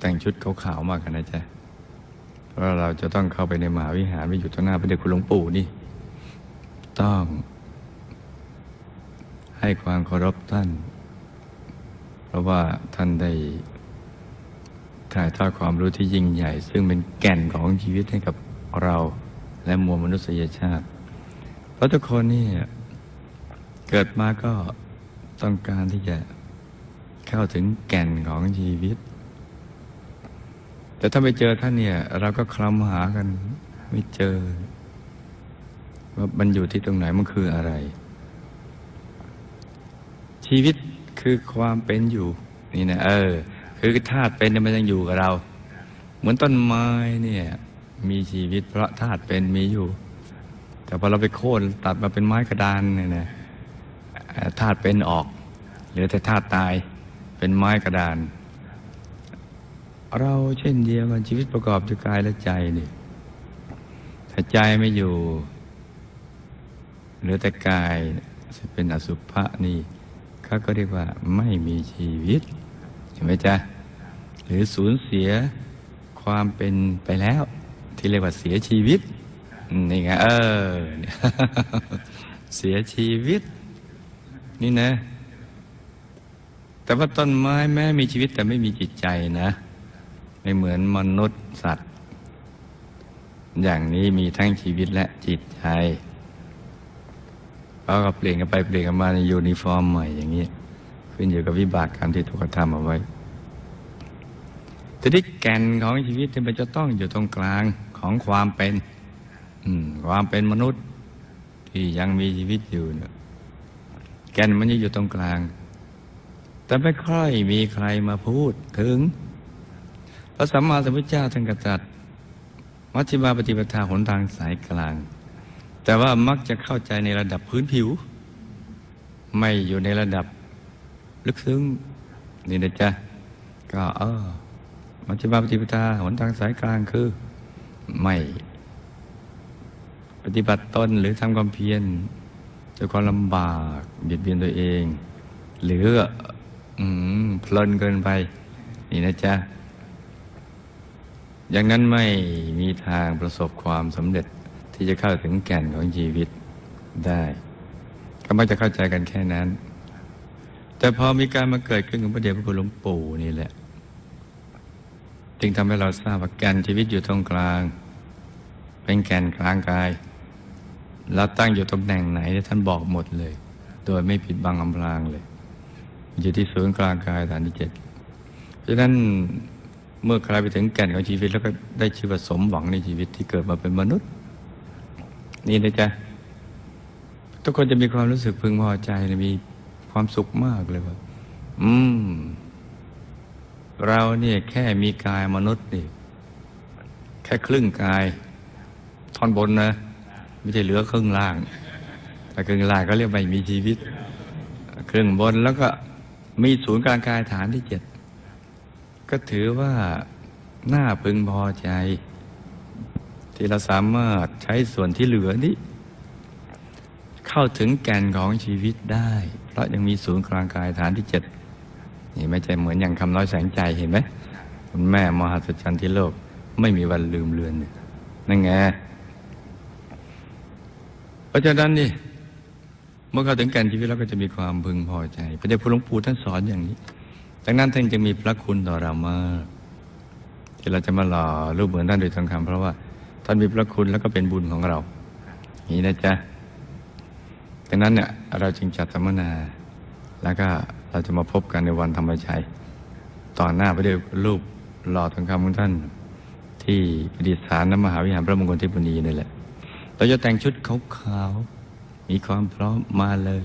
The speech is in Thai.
แต่งชุดขาวๆมากันนะจ๊ะเพราะเราจะต้องเข้าไปในมหาวิหารไปอยู่ต่อหน้าพระเดชคุณหลวงปู่นี่ ต้อง ให้ความเคารพท่าน เพราะว่าท่านได้ถ่ายทอดความรู้ที่ยิ่งใหญ่ ซึ่งเป็นแก่นของชีวิตให้กับเราและมวลมนุษยชาติ เพราะทุกคนนี่เกิดมาก็ต้องการที่จะเข้าถึงแก่นของชีวิต แต่ถ้าไม่เจอท่านเนี่ย เราก็คลำหากัน ไม่เจอ ว่ามันอยู่ที่ตรงไหนมันคืออะไร ชีวิตคือความเป็นอยู่ นี่นะเออ คือธาตุเป็นเนี่ยมันยังอยู่กับเรา เหมือนต้นไม้เนี่ย มีชีวิตเพราะธาตุเป็นมีอยู่ แต่พอเราไปโค่นตัดมาเป็นไม้กระดานเนี่ยนะธาตุเป็นออกเหลือแต่ธาตุตายเป็นไม้กระดาน เราเช่นเดียวกันชีวิตประกอบด้วยกายและใจนี่ถ้าใจไม่อยู่เหลือแต่กายจะเป็นอสุภะนี่เขาก็เรียกว่าไม่มีชีวิตเห็นไหมจ๊ะหรือสูญเสียความเป็นไปแล้ว ที่เรียกว่าเสียชีวิตนี่ไงเออเสียชีวิต นี่นะ แต่ว่าต้นไม้แม้มีชีวิตแต่ไม่มีจิตใจนะ ไม่เหมือนมนุษย์สัตว์ อย่างนี้มีทั้งชีวิตและจิตใจเขาก็เปลี่ยนกันไปเปลี่ยนกันมาในยูนิฟอร์มใหม่อย่างนี้ ขึ้นอยู่กับวิบากกรรมที่ถูกกระทำเอาไว้ทีนี้แก่นของชีวิตเนี่มันจะต้องอยู่ตรงกลางของความเป็นความเป็นมนุษย์ ที่ยังมีชีวิตอยู่เนี่ยแก่นมันจะอยู่ตรงกลาง แต่ไม่ค่อยมีใครมาพูดถึง พระสัมมาสัมพุทธเจ้าท่านกษัตริย์มัชฌิมาปฏิปทาหนทางสายกลาง แต่ว่ามักจะเข้าใจในระดับพื้นผิว ไม่อยู่ในระดับลึกซึ้งนี่นะจ๊ะก็เออมัชฌิมาปฏิปทาหนทางสายกลางคือไม่ปฏิบัติตนหรือทำความเพียรด้วยความลำบากเบียดเบียนตัวเอง หรืออืมเพลินเกินไป นี่นะจ๊ะ อย่างนั้นไม่มีทางประสบความสำเร็จที่จะเข้าถึงแก่นของชีวิตได้ ก็มักจะเข้าใจกันแค่นั้น แต่พอมีการมาเกิดขึ้นของพระเดชพระคุณหลวงปู่นี่แหละ จึงทำให้เราทราบว่าแก่นชีวิตอยู่ตรงกลาง เป็นแก่นกลางกายเราตั้งอยู่ตำแหน่งไหนท่านบอกหมดเลย โดยไม่ผิดบังอำพรางเลย อยู่ที่ศูนย์กลางกายฐานที่เจ็ดเพราะฉะนั้น เมื่อใครไปถึงแก่นของชีวิตแล้วก็ได้ชื่อว่าสมหวังในชีวิตที่เกิดมาเป็นมนุษย์ นี่นะจ๊ะ ทุกคนจะมีความรู้สึกพึงพอใจมีความสุขมากเลยว่า อืม เราเนี่ยแค่มีกายมนุษย์นี่ แค่ครึ่งกาย ท่อนบนนะ ไม่ใช่เหลือครึ่งล่าง แต่ครึ่งล่างก็เรียกไม่มีชีวิต ครึ่งบนแล้วก็มีศูนย์กลางกายฐานที่เจ็ด ก็ถือว่าน่าพึงพอใจ ที่เราสามารถใช้ส่วนที่เหลือนี้ เข้าถึงแก่นของชีวิตได้ เพราะยังมีศูนย์กลางกายฐานที่เจ็ดนี่ไม่ใช่เหมือนอย่างคำน้อยแสงใจเห็นไหมคุณแม่มหัศจรรย์ที่โลกไม่มีวันลืมเลือนนี่ยนั่นไงเพราะฉะนั้นนี่เมื่อเข้าถึงแก่นชีวิตแล้วก็จะมีความพึงพอใจพระเดชพระหลวงปู่ท่านสอนอย่างนี้ ดังนั้นท่านจึงมีพระคุณต่อเรามากที่เราจะมาหล่อรูปเหมือนท่านโดยทองคำเพราะว่าท่านมีพระคุณแล้วก็เป็นบุญของเราอย่างนี้นะจ๊ะดังนั้นเนี่ยเราจึงจัดสัมมนา แล้วก็เราจะมาพบกันในวันธรรมชัยต่อหน้าพระเดชรูปหล่อทองคำของท่าน ที่ประดิษฐานนมหาวิหารพระมงคลเทพบุณีนี่แหละเราจะแต่งชุดขาวๆมีความพร้อมมาเลย